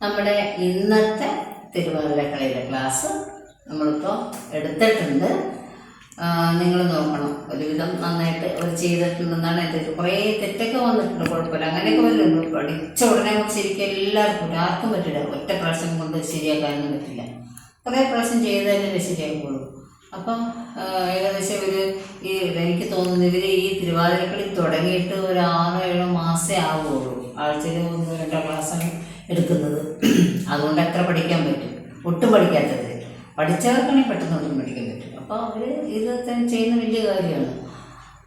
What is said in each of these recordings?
നമ്മുടെ ഇന്നത്തെ തിരുവാതിരക്കളിയുടെ ക്ലാസ് നമ്മളിപ്പോൾ എടുത്തിട്ടുണ്ട്. നിങ്ങൾ നോക്കണം. ഒരുവിധം നന്നായിട്ട് അവർ ചെയ്തിട്ടുണ്ടെന്നാണ് എന്റെ കുറേ തെറ്റൊക്കെ വന്നിട്ടുണ്ട്. കുഴപ്പമില്ല. അങ്ങനെയൊക്കെ വരുന്നുണ്ട് പഠിച്ച ഉടനെ ശരിക്കും എല്ലാവർക്കും ആർക്കും പറ്റില്ല. ഒറ്റ പ്രാവശ്യം കൊണ്ട് ശരിയാക്കാനൊന്നും പറ്റില്ല. കുറേ പ്രാവശ്യം ചെയ്തതന്നെ ശരിയാക്കുള്ളൂ അപ്പം ഏകദേശം ഇവർ ഈ എനിക്ക് തോന്നുന്നു ഇവർ ഈ തിരുവാതിരക്കളി തുടങ്ങിയിട്ട് ഒരു ആറോ ഏഴോ മാസമേ ആവുകയുള്ളൂ. ആഴ്ചയിൽ ഒന്ന് രണ്ടോ ക്ലാസ്സാണ് എടുക്കുന്നത്. അതുകൊണ്ട് എത്ര പഠിക്കാൻ പറ്റും? ഒട്ടും പഠിക്കാത്തത്. പഠിച്ചവർക്കാണെങ്കിൽ പെട്ടെന്ന് ഒട്ടും പഠിക്കാൻ പറ്റും. അപ്പോൾ അവർ ഇത് ചെയ്യുന്ന വലിയ കാര്യമാണ്.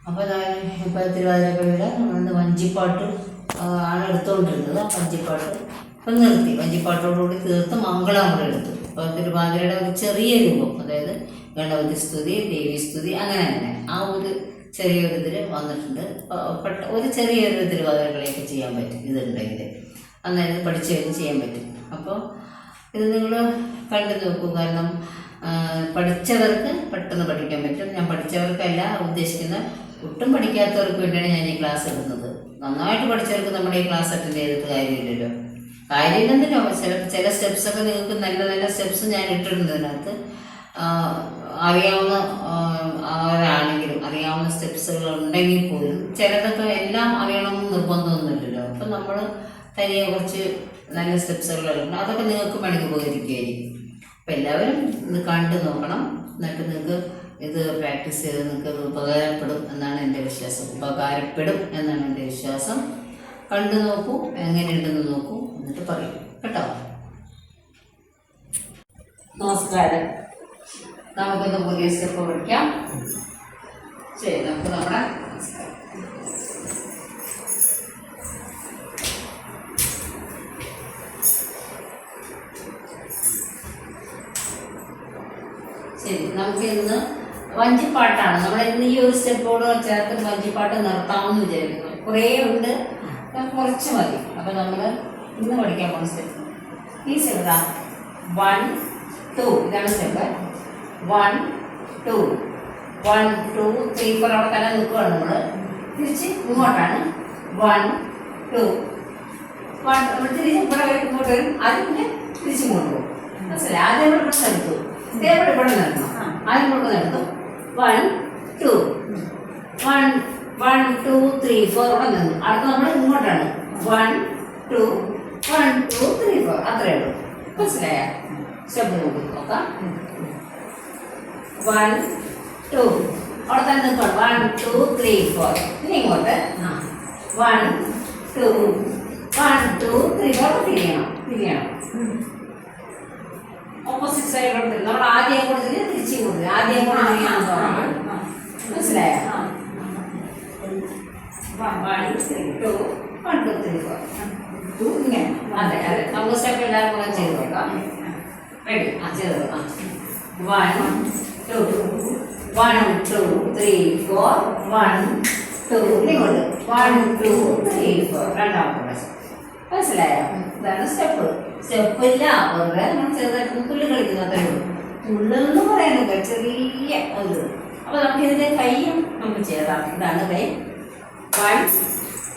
അപ്പോൾ ഞാൻ ഇപ്പോൾ തിരുവാതിരക്കളിയുടെ നമ്മളിന്ന് വഞ്ചിപ്പാട്ട് ആണ് എടുത്തുകൊണ്ടിരുന്നത് ആ വഞ്ചിപ്പാട്ട് ഇപ്പം നിർത്തി. വഞ്ചിപ്പാട്ടോടുകൂടി തീർത്ത് മംഗളം കൂടെ എടുത്തു. അപ്പോൾ തിരുവാതിരയുടെ ഒരു ചെറിയ രൂപം അതായത് ഗണപതി സ്തുതി ദേവി സ്തുതി അങ്ങനെ തന്നെ ആ ഒരു ചെറിയൊരു ഇതിൽ വന്നിട്ടുണ്ട് ഒരു ചെറിയൊരു തിരുവാതിരകളെയൊക്കെ ചെയ്യാൻ പറ്റും ഇതുണ്ടെങ്കിൽ ഇത് പഠിച്ചു കഴിഞ്ഞ് ചെയ്യാൻ പറ്റും. അപ്പോൾ ഇത് നിങ്ങൾ കണ്ടു നോക്കൂ. കാരണം പഠിച്ചവർക്ക് പെട്ടെന്ന് പഠിക്കാൻ പറ്റും. ഞാൻ പഠിച്ചവർക്കല്ല ഉദ്ദേശിക്കുന്ന ഒട്ടും പഠിക്കാത്തവർക്ക് വേണ്ടിയാണ് ഞാൻ ഈ ക്ലാസ് എടുക്കുന്നത്. നന്നായിട്ട് പഠിച്ചവർക്ക് നമ്മുടെ ഈ ക്ലാസ് അറ്റൻഡ് ചെയ്തിട്ട് കാര്യമില്ലല്ലോ. കാര്യമില്ലെന്നില്ല ചില ചില സ്റ്റെപ്സൊക്കെ നിങ്ങൾക്ക് നല്ല നല്ല സ്റ്റെപ്സ് ഞാൻ ഇട്ടിട്ടുണ്ട് അതിനകത്ത് അറിയാവുന്ന ആരാണെങ്കിലും അറിയാവുന്ന സ്റ്റെപ്സുകൾ ഉണ്ടെങ്കിൽ പോലും ചിലതൊക്കെ എല്ലാം അറിയണമെന്ന് നിർബന്ധമൊന്നുമില്ലല്ലോ. അപ്പം നമ്മൾ തനിയെ കുറച്ച് നല്ല സ്റ്റെപ്സുകളുണ്ട് അതൊക്കെ നിങ്ങൾക്ക് വേണമെങ്കിൽ പോയിരിക്കുകയായിരിക്കും അപ്പം എല്ലാവരും ഇത് കണ്ടു നോക്കണം. എന്നിട്ട് നിങ്ങൾക്ക് ഇത് പ്രാക്ടീസ് ചെയ്ത് നിങ്ങൾക്ക് അത് ഉപകാരപ്പെടും എന്നാണ് എന്റെ വിശ്വാസം. ഉപകാരപ്പെടും എന്നാണ് എന്റെ വിശ്വാസം. കണ്ടു നോക്കൂ എങ്ങനെയുണ്ടെന്ന് നോക്കൂ എന്നിട്ട് പറയൂ. കേട്ടോ? നമസ്കാരം. നമുക്കൊന്ന് പുതിയ സ്റ്റെപ്പ് പഠിക്കാം. ശരി നമുക്ക് നമ്മുടെ ഇന്ന് വഞ്ചിപ്പാട്ടാണ്. നമ്മൾ ഇന്ന് ഈ ഒരു സ്റ്റെപ്പോട് ചേർത്ത് വഞ്ചിപ്പാട്ട് നിർത്താമെന്ന് വിചാരിക്കുന്നു. കുറേ ഉണ്ട്. കുറച്ച് മതി. അപ്പം നമ്മൾ ഇന്ന് പഠിക്കാൻ പോകുന്ന സ്റ്റെപ്പ് ഈ സ്റ്റെപ്പ് വൺ ടു ഇതാണ് step one two one two three four അവിടെ തന്നെ നിൽക്കുകയാണ് നമ്മൾ തിരിച്ച് ഇങ്ങോട്ടാണ്. വൺ ടു വൺ നമ്മൾ തിരിച്ച് ഇവിടെ വരും ഇങ്ങോട്ട് വരും. അത് പിന്നെ തിരിച്ച് ഇങ്ങോട്ട് പോകും. മനസ്സിലായി? ആദ്യം ഇവിടെ ഇവിടെ നിർത്തും. ഇതേപോലെ ഇവിടെ നിർത്തണം ആദ്യം കൊണ്ട് നിർത്തും one two one one two three four ഇവിടെ നിന്നു. അടുത്ത നമ്മൾ ഇങ്ങോട്ടാണ്. One two one two three four അത്രയേ ഉള്ളൂ. മനസ്സിലായ? സ്റ്റെപ്പ് നോക്കി നോക്കാം. വൺ ടു അവിടെ തന്നെ നിൽക്കണം വൺ ടു ത്രീ ഫോർ ഇനി ഇങ്ങോട്ട്. One two one two three four തിരിയണം തിരിയണം ഓപ്പോസിറ്റ് സൈഡ് ഉണ്ട് നമ്മൾ ആദ്യം കൂടെ തിരിഞ്ഞ് തിരിച്ചു കൊടുക്കുക ആദ്യം കൂടെ തിരിയാൻ മനസ്സിലായോ? One two one two three four to ഇങ്ങനെ. അതെ അതെ. നമുക്ക് സ്റ്റെപ്പ് എല്ലാവരും കൂടെ ചെയ്ത് നോക്കാം റെഡി ആ. ചെയ്ത് നോക്കാം one two one two three four one two ഇങ്ങോട്ട്. വൺ ടു ത്രീ ഫോർ രണ്ടാമത്തെ പ്രാവശ്യം. മനസ്സിലായോ? ഇതാണ് സ്റ്റെപ്പ് സ്റ്റെപ്പ് ഇല്ല. വെറുതെ നമ്മൾ ചെറുതായിട്ട് തുള്ളി കളിക്കുന്നതേ ഉള്ളൂ. തുള്ളെന്ന് പറയുന്നത് ചെറിയ ഒരു അപ്പൊ നമുക്ക് ഇതിന്റെ കൈയും നമുക്ക് ചേർക്കാം. ഇതാണ് കൈ. One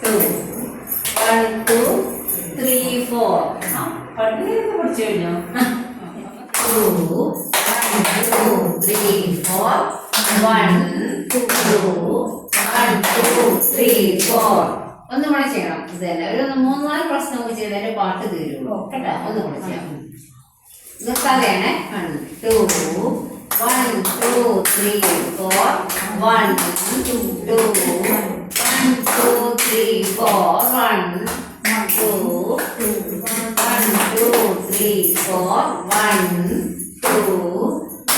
two one two three four പഠിക്കുന്നതൊക്കെ പഠിച്ചു കഴിഞ്ഞോ? To to three four one two one two three four ഒന്നും കൂടെ ചെയ്യണം ഇത് തന്നെ ഒരു മൂന്ന് നാല് പ്രാവശ്യം നമുക്ക് ചെയ്തതിന്റെ പാട്ട് തീരുള്ളൂ. കേട്ടോ? ഒന്നും കൂടെ ചെയ്യാം. നിർത്താതെയാണേ. One two one two three four one two one two three four one two one two three four one two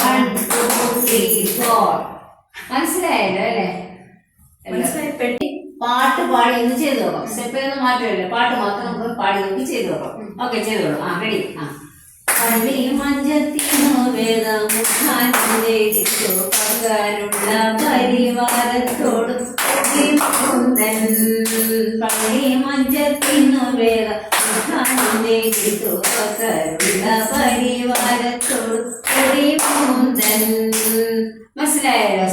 one two three four മനസ്സിലായല്ലോ അല്ലേ? പാട്ട് പാടി ചെയ്തു നോക്കാം. സ്റ്റെപ്പ് ഒന്നും മാറ്റമില്ല പാട്ട് മാത്രം നമുക്ക് പാടി നോക്കി ചെയ്തു നോക്കാം. ഓക്കെ ചെയ്തോളൂ ആ റെഡി ആ. പള്ളി മഞ്ചത്തിനോ പകരുള്ള പരിവാരത്തോടും പള്ളി മഞ്ചത്തിനു വേദമുഖാനിലേക്കു പകരുള്ള പരിവാരത്തോടും മനസ്സിലായല്ലോ?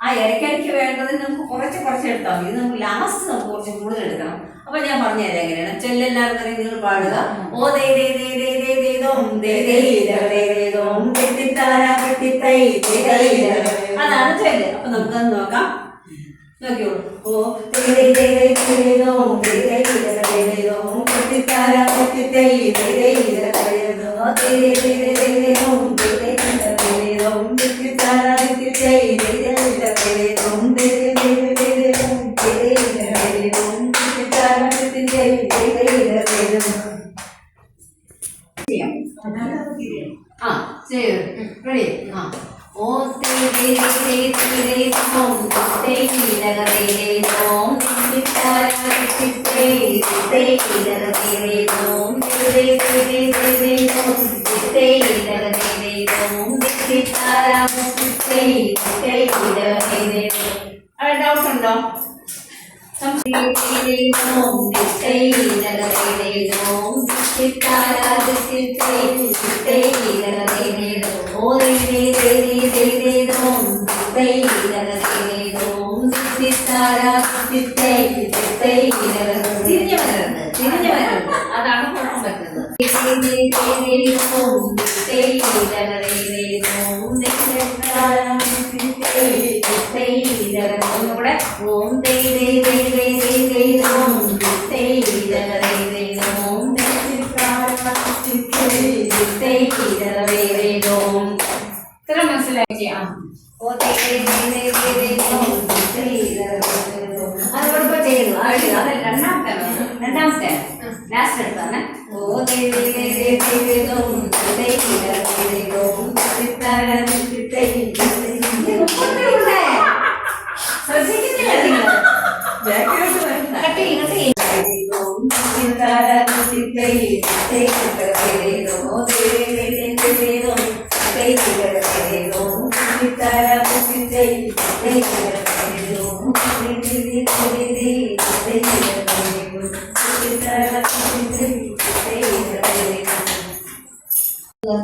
ആ ഇടയ്ക്കിടയ്ക്ക് വേണ്ടത് നമുക്ക് കുറച്ച് കുറച്ച് എടുത്താൽ മതി നമുക്ക് ലാസ്റ്റ് നമുക്ക് കുറച്ച് കൂടുതൽ എടുക്കണം അപ്പൊ ഞാൻ പറഞ്ഞു തരാം എങ്ങനെയാണ് ചെല്ലെല്ലാവർക്കും അറിയാം നിങ്ങൾ പാടുക ഓ ദേ ദേ ദേ ദേ ദേ ദേ ദോം ദേ ദേ ദേ ദേ ദേ ദോം തെറ്റിത്താര തെറ്റിത്തൈ ദേ ദേ ദേ ദേ. അതാണ് ചെല്ല് അപ്പൊ നമുക്കത് നോക്കാം നോക്കിയോ ഓ ദേ ദേ ദേ ദേ ദേ ദേ ദോം ദേ ദേ ദേ ദേ ദേ ദേ ദോം ദേ ദേ ദേ ദേ ദേ ദോം ദേ ദേ ദേ ദേ ദേ ദേ ദോം ദേ ദേ ദേ ദേ ദേ ദേ ദോം തെറ്റിത്താര തെറ്റിത്തൈ ദേ ദേ ദേ ദേ ആ ചെയ്തു റെഡി ആ. ഓ തേ ദേ ദേ ദേ ദേ ദേ ദോം തേ ലഗ ദേ ദേ ഡൗട്ട് ഉണ്ടോ തിരിഞ്ഞു വരരുത്. തിരിഞ്ഞു വരരുത് അതാണ് കുഴപ്പം പറ്റുന്നത് രണ്ടാമത്തെ രണ്ടാമത്തെ ലാസ്റ്റ് എടുത്താണ് ഓ ദേ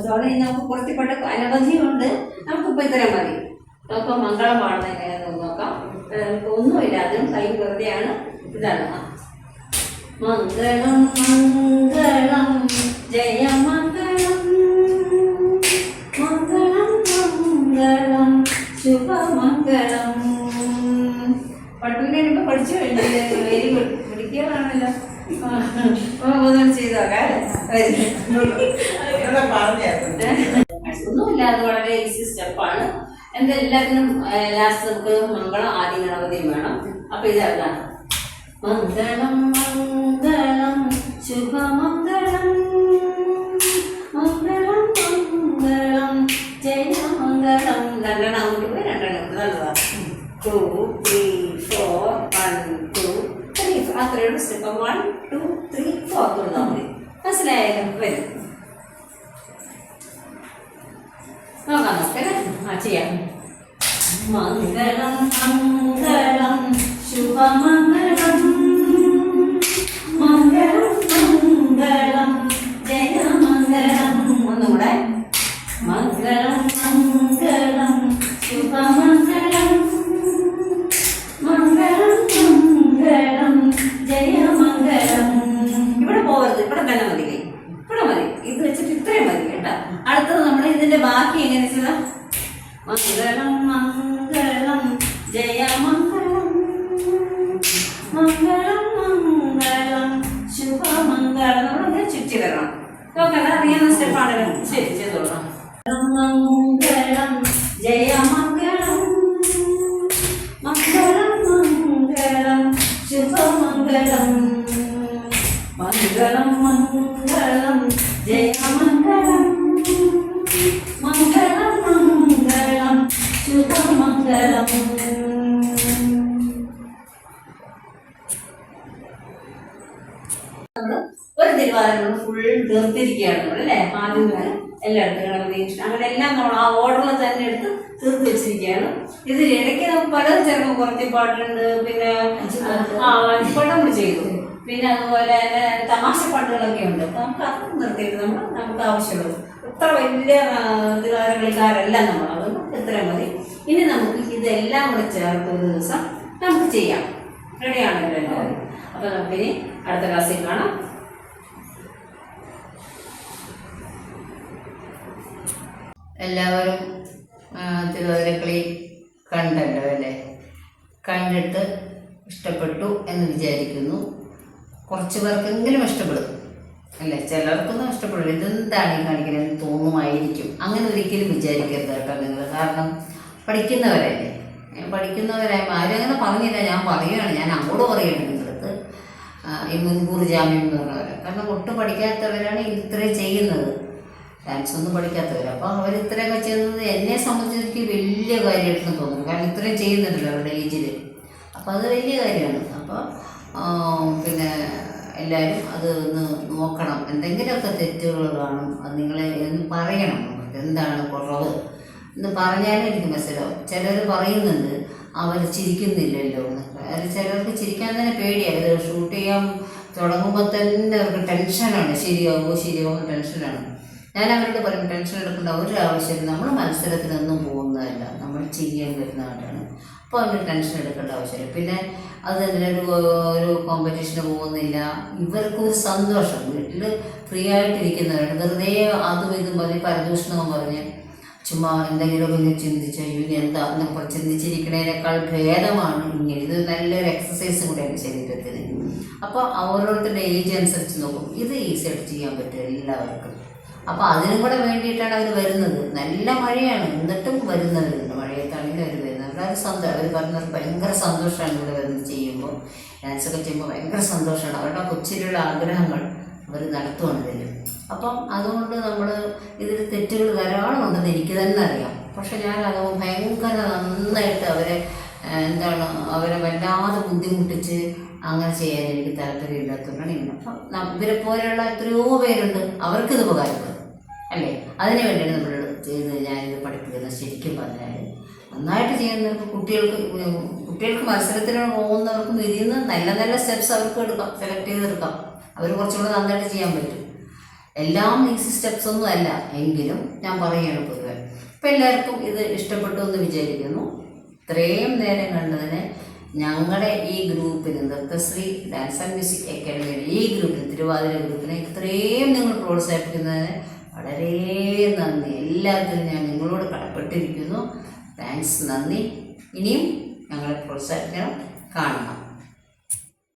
സോറി കുറച്ച് പണ്ട് അനവധിയുണ്ട്. നമുക്കിപ്പോ ഇത്തരം മതി. നമുക്ക് മംഗളം പാടുന്ന എങ്ങനെയാണെന്ന് നോക്കാം. നമുക്ക് ഒന്നുമില്ല. അതും കൈ വെറുതെയാണ്. ഇതാണ്. മംഗളം നമുക്ക് മംഗളം ആദ്യം ഗണപതിയും വേണം. അപ്പൊ ഇത് അതാണ് മംഗളം മംഗളം ശുഭമംഗളം. മംഗളം മംഗളം ജയമംഗളം. രണ്ടെണ്ണം അങ്ങോട്ട് പോയി രണ്ടെണ്ണം നല്ലതാ. To three four one two three അത്രയുള്ള step one two three four കൊടുത്താൽ മതി. മനസ്സിലായാലും വരും. നോക്കാം നോക്കല്ലേ ആ ചെയ്യാം. മംഗളം മംഗളം ശുഭമംഗളം. മംഗളം മംഗളം ജയമംഗളം ഒന്നുകൂടെ. മംഗളം മംഗളം ശുഭമംഗളം. മംഗളം മംഗളം ജയമംഗളം ഇവിടെ പോകരുത് ഇവിടെ തന്നെ മതി. ഇവിടെ മതി. ഇത് വെച്ചിട്ട് ഇത്രയും മതി കേട്ടോ. അടുത്തത് നമ്മൾ ഇതിന്റെ ബാക്കി എങ്ങനെ ചെയ്താൽ മംഗളം. ഒരു തിരുവാതിര ഫുൾ തീർത്തിരിക്കുകയാണ് നമ്മൾ അല്ലേ? ആദ്യം തന്നെ എല്ലായിടത്തും ഗണപതി കൃഷ്ണൻ അങ്ങനെ എല്ലാം നമ്മൾ ആ ഓർഡറിൽ തന്നെ എടുത്ത് തീർത്ത് വെച്ചിരിക്കുകയാണ്. ഇതിൽ ഇടയ്ക്ക് നമുക്ക് പലതും ചിലപ്പോൾ കുറച്ച് പാട്ടുണ്ട് പിന്നെ ആ അഞ്ചിപ്പാട്ട് നമ്മൾ ചെയ്തു. പിന്നെ അതുപോലെ തന്നെ തമാശ പാട്ടുകളൊക്കെ ഉണ്ട്. അപ്പൊ നമുക്ക് അതും നിർത്തിയിട്ട് നമ്മൾ നമുക്ക് ആവശ്യമുള്ളത്. ഇത്ര വലിയ തിരുവാതിര കളിക്കാരല്ല നമ്മൾ. അതൊന്നും ഇത്ര മതി. ഇനി നമുക്ക് ഇതെല്ലാം കൂടെ ചേർത്ത് ഒരു ദിവസം നമുക്ക് ചെയ്യാം. റെഡിയാണല്ലോ എല്ലാവരും? അപ്പൊ നമുക്കിനി അടുത്ത ക്ലാസ്സിൽ കാണാം. എല്ലാവരും തിരുവാതിരക്കളി കണ്ടല്ലോ അല്ലേ? കണ്ടിട്ട് ഇഷ്ടപ്പെട്ടു എന്ന് വിചാരിക്കുന്നു. കുറച്ച് പേർക്കെങ്കിലും ഇഷ്ടപ്പെടും അല്ലേ? ചിലർക്കൊന്നും ഇഷ്ടപ്പെടില്ല. ഇതെന്താണ് ഈ കാണിക്കണമെന്ന് തോന്നുമായിരിക്കും. അങ്ങനെ ഒരിക്കലും വിചാരിക്കരുത് കേട്ടോ നിങ്ങൾ. കാരണം പഠിക്കുന്നവരല്ലേ? പഠിക്കുന്നവരായ അവരങ്ങനെ പറഞ്ഞില്ല. ഞാൻ പറയുകയാണ് ഞാൻ അങ്ങോട്ട് പറയുകയാണ് ആ, ഈ മുൻകൂർ ജാമ്യം എന്ന് പറഞ്ഞവരെ. കാരണം ഒട്ടും പഠിക്കാത്തവരാണ് ഇത്രയും ചെയ്യുന്നത്. ഡാൻസ് ഒന്നും പഠിക്കാത്തവർ അപ്പോൾ അവർ ഇത്രയൊക്കെ ചെയ്യുന്നത് എന്നെ സംബന്ധിച്ച് എനിക്ക് വലിയ കാര്യമായിട്ടൊന്നും തോന്നുന്നു കാരണം ഇത്രയും ചെയ്യുന്നുണ്ടല്ലോ അവരുടെ ഏജിൽ അപ്പോൾ അത് വലിയ കാര്യമാണ്. അപ്പോൾ പിന്നെ എല്ലാവരും അത് ഒന്ന് നോക്കണം. എന്തെങ്കിലുമൊക്കെ തെറ്റുകൾ കാണും. അത് നിങ്ങളെ ഒന്ന് പറയണം. നമുക്ക് എന്താണ് കുറവ്? എന്ന് പറഞ്ഞാലേ എനിക്ക് മനസ്സിലാവും. ചിലർ പറയുന്നുണ്ട് അവർ ചിരിക്കുന്നില്ലല്ലോ എന്ന് അത് ചിലർക്ക് ചിരിക്കാൻ തന്നെ പേടിയാണ്. ഷൂട്ട് ചെയ്യാൻ തുടങ്ങുമ്പോൾ തന്നെ അവർക്ക് ടെൻഷനാണ്. ശരിയാവുമോ ശരിയാവുമോ ടെൻഷനാണ്. ഞാൻ അവരോട് പറയും ടെൻഷൻ എടുക്കേണ്ട ഒരു ആവശ്യമില്ല. നമ്മൾ മത്സരത്തിനൊന്നും പോകുന്നതല്ല. നമ്മൾ ചെയ്യാൻ വരുന്നതായിട്ടാണ് അപ്പോൾ അവർ ടെൻഷൻ എടുക്കേണ്ട ആവശ്യമില്ല. പിന്നെ അത് ഒരു ഒരു കോമ്പറ്റീഷന് പോകുന്നില്ല? ഇവർക്ക് ഒരു സന്തോഷം. വീട്ടിൽ ഫ്രീ ആയിട്ടിരിക്കുന്നവരാണ്. വെറുതെ അതും ഇതും പറഞ്ഞ് പരദൂഷണവും പറഞ്ഞ് ചുമ്മാ എന്തെങ്കിലുമൊക്കെ ചിന്തിച്ച് ഇനി എന്താ? എന്നൊക്കെ ചിന്തിച്ചിരിക്കുന്നതിനേക്കാൾ ഭേദമാണ് ഇങ്ങനെ. ഇത് നല്ലൊരു എക്സസൈസ് കൂടെയാണ് ശരീരത്തിന്. അപ്പോൾ ഓരോരുത്തരുടെ ഏജ് അനുസരിച്ച് നോക്കും. ഇത് ഈസി ആയിട്ട് ചെയ്യാൻ പറ്റും എല്ലാവർക്കും. അപ്പോൾ അതിനും കൂടെ വേണ്ടിയിട്ടാണ് അവർ വരുന്നത്. നല്ല മഴയാണ്. എന്നിട്ടും വരുന്നവരുണ്ട് മഴയത്താണെങ്കിൽ അവർ വരുന്നത്. അവരത് സന്തോഷം. അവർ പറഞ്ഞവർക്ക് ഭയങ്കര സന്തോഷമാണ് ഇവിടെ വരുന്നത് ചെയ്യുമ്പോൾ. ഡാൻസൊക്കെ ചെയ്യുമ്പോൾ ഭയങ്കര സന്തോഷമാണ്. അവരുടെ കൊച്ചിലുള്ള ആഗ്രഹങ്ങൾ അവർ നടത്തുവാണ് ഇതിൽ അപ്പം അതുകൊണ്ട് നമ്മൾ ഇതിൽ തെറ്റുകൾ ധാരാളം ഉണ്ടെന്ന് എനിക്ക് തന്നെ അറിയാം. പക്ഷെ ഞാൻ അത് ഭയങ്കര നന്നായിട്ട് അവരെ എന്താണ് അവരെ വല്ലാതെ ബുദ്ധിമുട്ടിച്ച് അങ്ങനെ ചെയ്യാൻ എനിക്ക് താല്പര്യമില്ലാത്തതുകൊണ്ടാണ് ഇന്ന് അപ്പം ഇവരെ പോലെയുള്ള എത്രയോ പേരുണ്ട്. അവർക്കിത് ഉപകാരപ്പെടും. അല്ലേ? അതിന് വേണ്ടിയാണ് നമ്മൾ ചെയ്ത് ഞാനിത് പഠിപ്പിക്കുന്നത്. ശരിക്കും പറഞ്ഞാൽ നന്നായിട്ട് ചെയ്യുന്നവർക്ക് കുട്ടികൾക്ക് കുട്ടികൾക്ക് മത്സരത്തിന് പോകുന്നവർക്കും ഇതിൽ നിന്ന് നല്ല നല്ല സ്റ്റെപ്സ് അവർക്ക് എടുക്കാം സെലക്ട് ചെയ്തെടുക്കാം. അവർ കുറച്ചുകൂടെ നന്നായിട്ട് ചെയ്യാൻ പറ്റും. എല്ലാം ഈസി സ്റ്റെപ്സ് ഒന്നും അല്ല. എങ്കിലും ഞാൻ പറയുകയാണ് പൊതുവെ. ഇപ്പം എല്ലാവർക്കും ഇത് ഇഷ്ടപ്പെട്ടു എന്ന് വിചാരിക്കുന്നു. ഇത്രയും നേരം കണ്ടതിന് ഞങ്ങളുടെ ഈ ഗ്രൂപ്പിന് നൃത്തശ്രീ ഡാൻസ് ആൻഡ് മ്യൂസിക് അക്കാഡമിയുടെ ഈ ഗ്രൂപ്പിന് തിരുവാതിര ഗ്രൂപ്പിനെ ഇത്രയും നിങ്ങൾ പ്രോത്സാഹിപ്പിക്കുന്നതിന് വളരെ നന്ദി. എല്ലാത്തിനും ഞാൻ നിങ്ങളോട് കടപ്പെട്ടിരിക്കുന്നു. താങ്ക്സ് നന്ദി. ഇനിയും ഞങ്ങളെ പ്രോത്സാഹിപ്പിക്കണം. കാണണം.